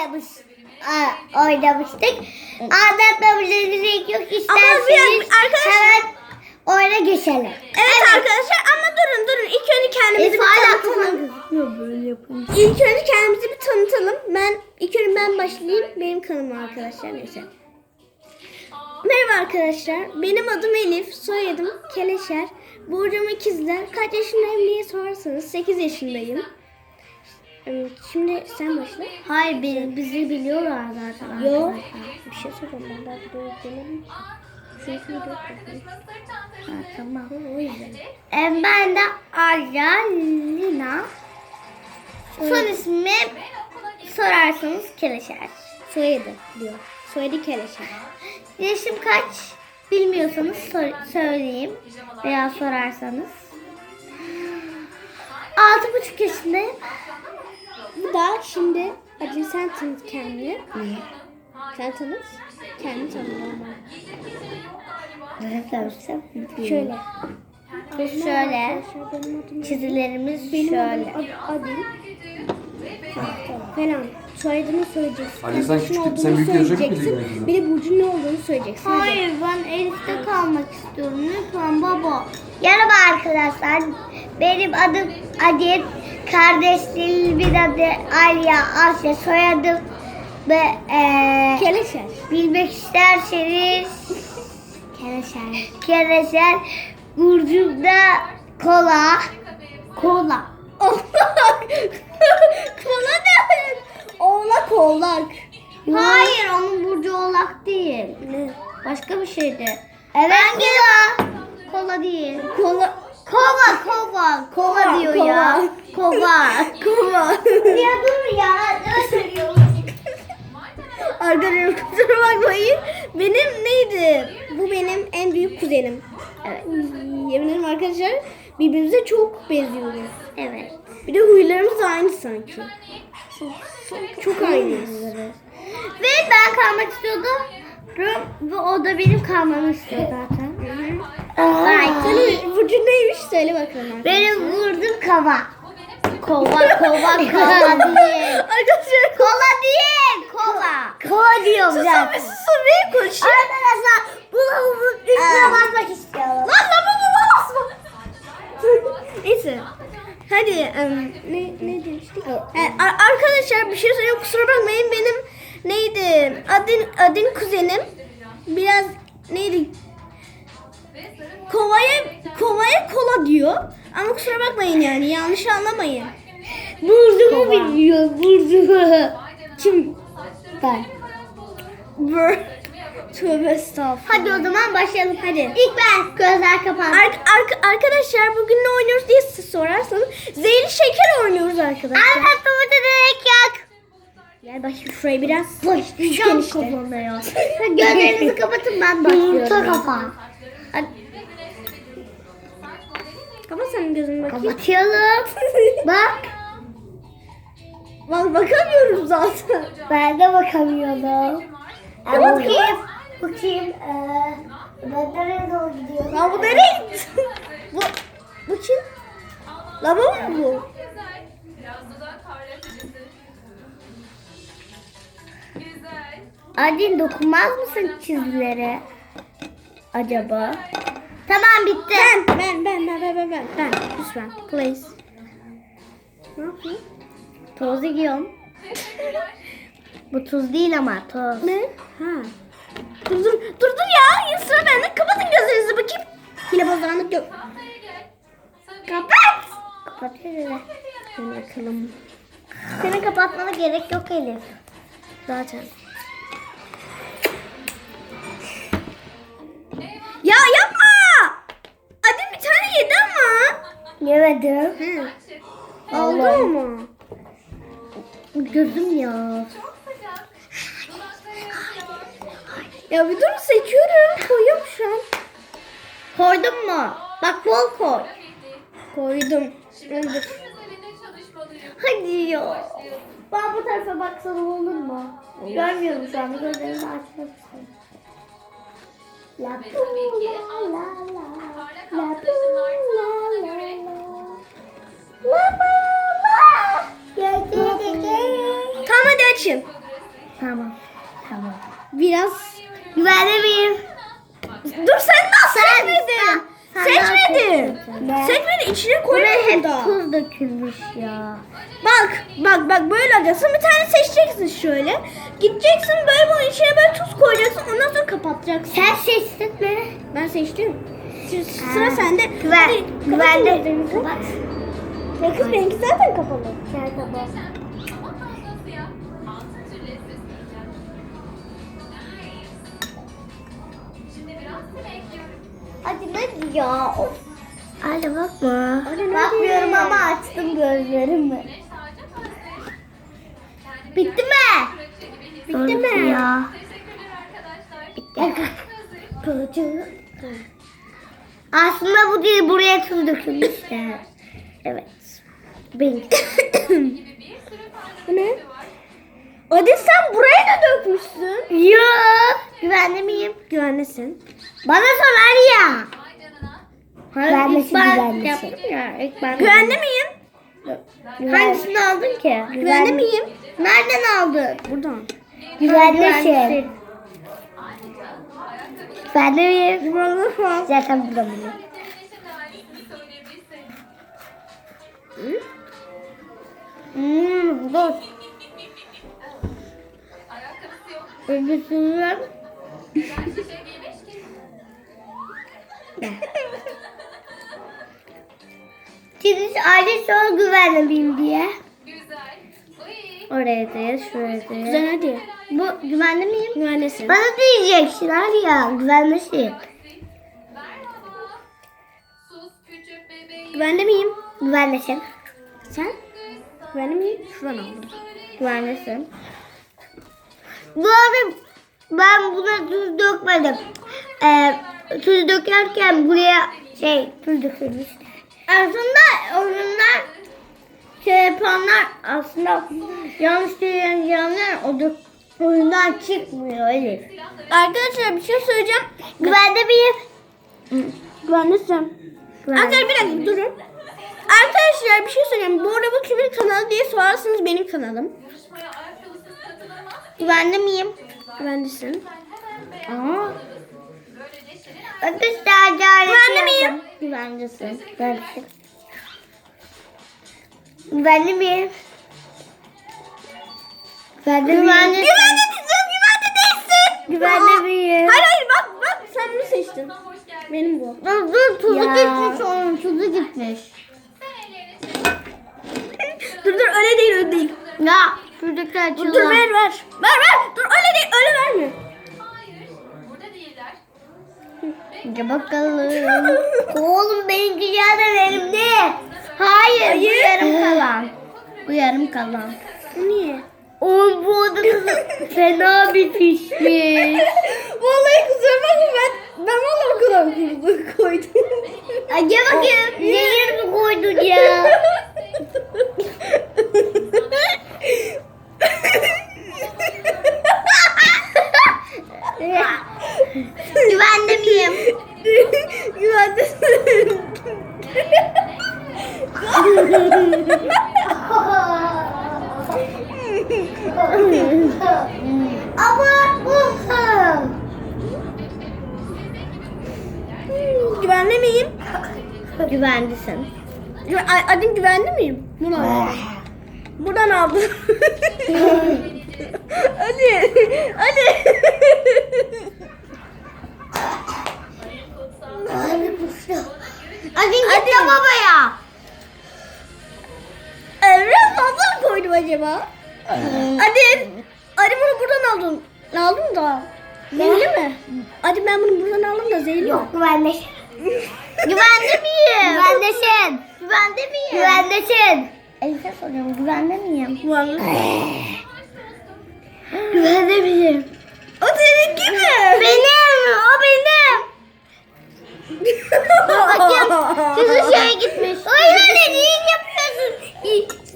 oynamış. Aa, oynamıştık. Anlatmamıza gerek yok. İsterseniz hemen oyuna geçelim. Evet, arkadaşlar ama durun durun. İlk önce kendimizi Elif bir tanıtalım. İlk önce kendimizi bir tanıtalım. Ben ilk önce ben başlayayım. Benim kanalım arkadaşlar neyse. Merhaba arkadaşlar. Benim adım Elif. Soyadım Keleşer. Burcum ikizler. Kaç yaşındayım diye sorarsanız 8 yaşındayım. Evet, Şimdi sen başla. Hayır bi- bizi biliyorlar zaten. Yo. arkadaşlar. Bir şey soracağım ben daha video yüklemedim. Çünkü video yüklemedim. Ha, tamam. O yüzden. Em, Ben de Arya Lina. Son ismi sorarsanız Keleşer. Soyadı diyor. Soyadı Keleşer. Yaşım kaç bilmiyorsanız sor- söyleyeyim veya sorarsanız. Altı buçuk yaşındayım. Da şimdi Hadi sen tanıt kendini. Sen tanıt. Kendini tanıt normal. Şöyle. Şöyle. Adım Çizilerimiz benim şöyle. adım Ad- Adil. Falan. Soyadını söyleyeceksin. Ali, sen küçük- sen olduğunu büyük kızım? Bir de Burcu'nun ne olduğunu söyleyeceksin. Hayır ben Elif'te kalmak istiyorum. Lütfen baba. Merhaba arkadaşlar. Benim adım Adil. Kardeşliğim bir adı Alya Asya. Soyadım ve Keleşer. bilmek isterseniz Keleşer. Kereşer Burcumda kola. Kola. Kola ne? Oğlak oğlak. Hayır onun burcu oğlak değil. Ne? Başka bir şeydi. Evet kola. Kola değil. Kola. Kova kova. Kova, diyor kova. ya. Kova. Kova. ya dur ya. Arkadaşlar kusura bakmayın. Benim neydi? Bu benim en büyük kuzenim. Evet. Yemin ederim arkadaşlar birbirimize çok benziyoruz. Evet. Bir de huylarımız da aynı sanki. Çok aynıyız. Ve ben kalmak istiyordum. Ve o da benim kalmamı istiyor zaten. Ay. Senin burcun neymiş söyle bakalım. Benim vurdum kova. Kova kova kova değil. Arkadaşlar Kola değil. Kova. Kova diyorum zaten. bir susun bir konuşun. Arkadaşlar bu lavabonun üstüne basmak istiyorum. Lan lan baba basma. Neyse. Hadi em, ne ne demiştik? Ar- arkadaşlar bir şey söyleyeyim kusura bakmayın benim neydi? Adin Adin kuzenim biraz neydi? Kovaya kovaya kola diyor. Ama kusura bakmayın yani yanlış anlamayın. Burcumu bilmiyor. Burcumu. Kim? Ben. Bur. Tövbe estağfurullah. Hadi o zaman başlayalım. Hadi. İlk ben. Gözler kapandı. Ar- ar- arkadaşlar bugün ne oynuyoruz diye siz sorarsanız zehirli şeker oynuyoruz arkadaşlar. Anlatmamı da direkt yak. Gel bak şurayı biraz Başlayacağım işte. kafamda ya. Gözlerinizi kapatın ben başlıyorum. Yumurta kafa. Kapat senin gözünü bakayım. kapatıyorum. Bak. Bak bakamıyorum zaten. Ben de bakamıyorum. Ee, bakayım. Bakayım. Ee, ben nereye doğru gidiyorum? Lan bu nereye gitti? bu, bu kim? Lavabo mu bu? Adil dokunmaz mısın çizgilere? Acaba? Tamam bitti. Ben, ben, ben, ben, ben, ben, ben, ben. Lütfen, please. Ne yapayım? Toz yiyorum. Bu tuz değil ama toz. Ne? Ha. Dur, dur, dur, dur ya. Sıra bende. Kapatın gözlerinizi bakayım. Yine bozanlık yok. Kapat. Kapatıyorum. Hadi bakalım. Seni kapatmana gerek yok Elif. Zaten. Yemedim. Hı. Oldu mu? Gözüm ya. Ya bir dur seçiyorum. Koyuyorum şu an. Koydun mu? Bak bol koy. Koydum. Dur. Hadi ya. Ben bu tarafa baksana olur mu? Görmüyorum şu anda. Gözlerimi açmak istiyorum. La la la la la la la Tamam hadi açın. Biraz Güvende miyim? Dur sen nasıl seçmedin? sen Seçmedin. seçtin? Seçmedin içine koymadın da. tuz dökülmüş ya. Bak bak bak böyle alacaksın. Bir tane seçeceksin şöyle. Gideceksin böyle bunun içine böyle tuz koyacaksın. Ondan sonra kapatacaksın. Sen seçtin mi? Ben seçtim. Şimdi sıra sende. Güven, güvende. Kapat. Ya kız benimki zaten kapalı. Gel kapat. Hadi ne ya? Of. Hadi bakma. Bakmıyorum ama açtım gözlerimi. Bitti mi? Bitti mi? Ya. Bitti. Aslında bu değil buraya tuz dökülmüşler. Evet. Benimki. Bu ne? Hadi sen buraya da dökmüşsün. Yok. Güvende miyim? Güvendesin. Bana sorar ya. Güvendesin, ben güvendesin. yaptım ya. Ben Güvende miyim? Hangisini aldın ki? Güvende miyim? Nereden aldın? Buradan. Güvendesin. Güvende miyim? Güvende şu an. Zaten burada mı? Hmm, dur. Öbürsünler. Şimdi aile sonra güvenlemeyeyim diye. Oraya değil, şuraya değil. Güzel hadi. Bu güvenli miyim? Güvendesin. Bana diyeceksin hadi ya güvenmesin. Güvende miyim? Güvenmesin. Miyim? Şuradan aldım. Güvenmesin. Bu arada ben buna tuz dökmedim. Ee, tuz dökerken buraya şey tuz dökülmüş. Aslında oyunlar şey yapanlar aslında yanlış söyleyenler o da oyundan çıkmıyor Elif. Arkadaşlar bir şey söyleyeceğim. Güvende miyim? Güvendesin. Güvende. Arkadaşlar bir dakika durun. Arkadaşlar bir şey söyleyeceğim. Bu arada bu kimin kanalı diye sorarsanız benim kanalım. Güvende miyim? Güvendesin. Aa. Arkadaşlar Güvende miyim? Güvendesin. Güvendesin. Güvende miyim? Güvende miyim? Güvende değilsin. Güvende değilsin. Güvende miyim? Hayır hayır bak bak sen bunu seçtin. Benim bu. Dur dur tuzu gitmiş onun tuzu gitmiş. dur dur öyle değil öyle değil. Ya şuradakiler Dur, dur ver ver. Ver ver. Dur öyle değil öyle verme. Hadi bakalım. Oğlum benimki zaten elimde. Hayır, bu yarım kalan. Bu yarım kalan. Niye? Oğlum bu oda kızı fena bir pişmiş. Vallahi kusura bakma ben ben valla o kadar kurdu koydum. Ay gel bakayım. Niye yarımı koydun ya? Güvenli miyim? Güvendesin. Gü- A- Adın güvenli miyim? Buradan aldım. Buradan aldım. hadi. Hadi. Hadi git de babaya. Ee, Biraz fazla mı koydum acaba? Hadi. Hadi bunu buradan aldım. Aldım da. Zehirli mi? Hadi ben bunu buradan aldım da zehirli mi? Yok güvendesin. Güvende miyim? Güvendesin. Güvende miyim? Güvendesin. Elif'e soruyorum güvende miyim? Güvende miyim? O seninki mi? Benim. O benim. Bakayım. Kızı şeye gitmiş. Hayır anne niye yapıyorsun?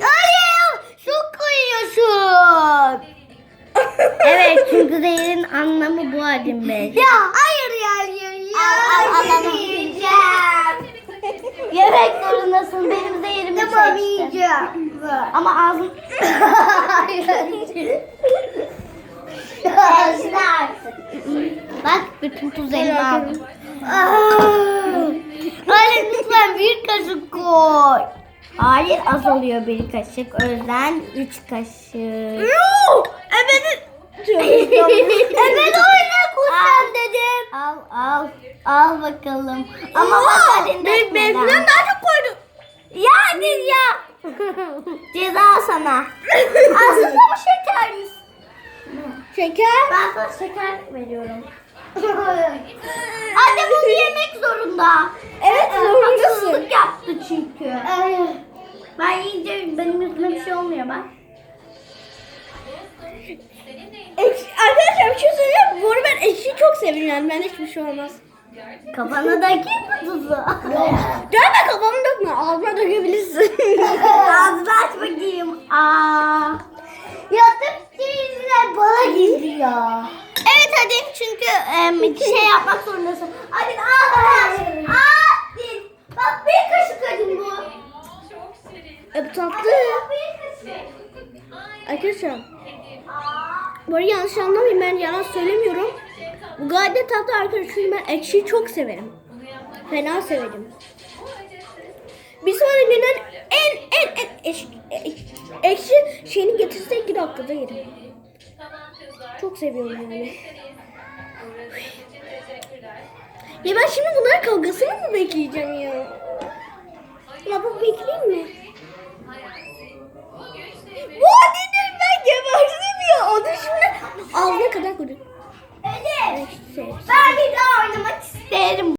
Hayır. Çok koyuyorsun. evet çünkü zehirin anlamı bu Adem Bey. Ya hayır ya. ya, ya. yiyeceğim. Yemek zorundasın. Benim zehirimi Tamam yiyeceğim. Ama ağzım... Artık. Bak bütün tuz elime aldım. Öyle lütfen bir kaşık koy. Hayır az oluyor bir kaşık. Özden üç kaşık. Evet. evet oyna kusam dedim. Al al. Al bakalım. Ama bak elinden Benim benimkinden daha çok koydum. Ya Nil ya. Ceza sana. Aslında bu şeker Şeker. Ben sana şeker veriyorum. Anne bunu yemek zorunda. Evet, zorundasın. Haksızlık yaptı çünkü. Ben yiyince benim yüzüme bir şey olmuyor bak. Ekşi, arkadaşlar bir şey söyleyeyim. Bu arada ben ekşiyi çok seviyorum yani. Ben hiçbir şey olmaz. Kafana dökeyim mi tuzu? Dövme kafamı dökme. Ağzıma dökebilirsin. Ağzını aç bakayım. Aa. Yatıp yüzüne bana geliyor. Evet hadi çünkü em, şey yapmak zorundasın. Hadi al. Bu arada yanlış anlamayın ben yalan söylemiyorum. Bu gayet tatlı arkadaşlar çünkü ben ekşiyi çok severim. Fena severim. Bir sonrakinden en en en eş, ek- ekşi şeyini getirse iki dakikada yerim. Çok seviyorum yani. Ya ben şimdi bunların kavgasını mı bekleyeceğim ya? Ya bu bekleyeyim mi? Bu dedim ben geberdim ya. O da şimdi ağzına kadar koydu. Elif. Şey. Ben bir daha oynamak isterim.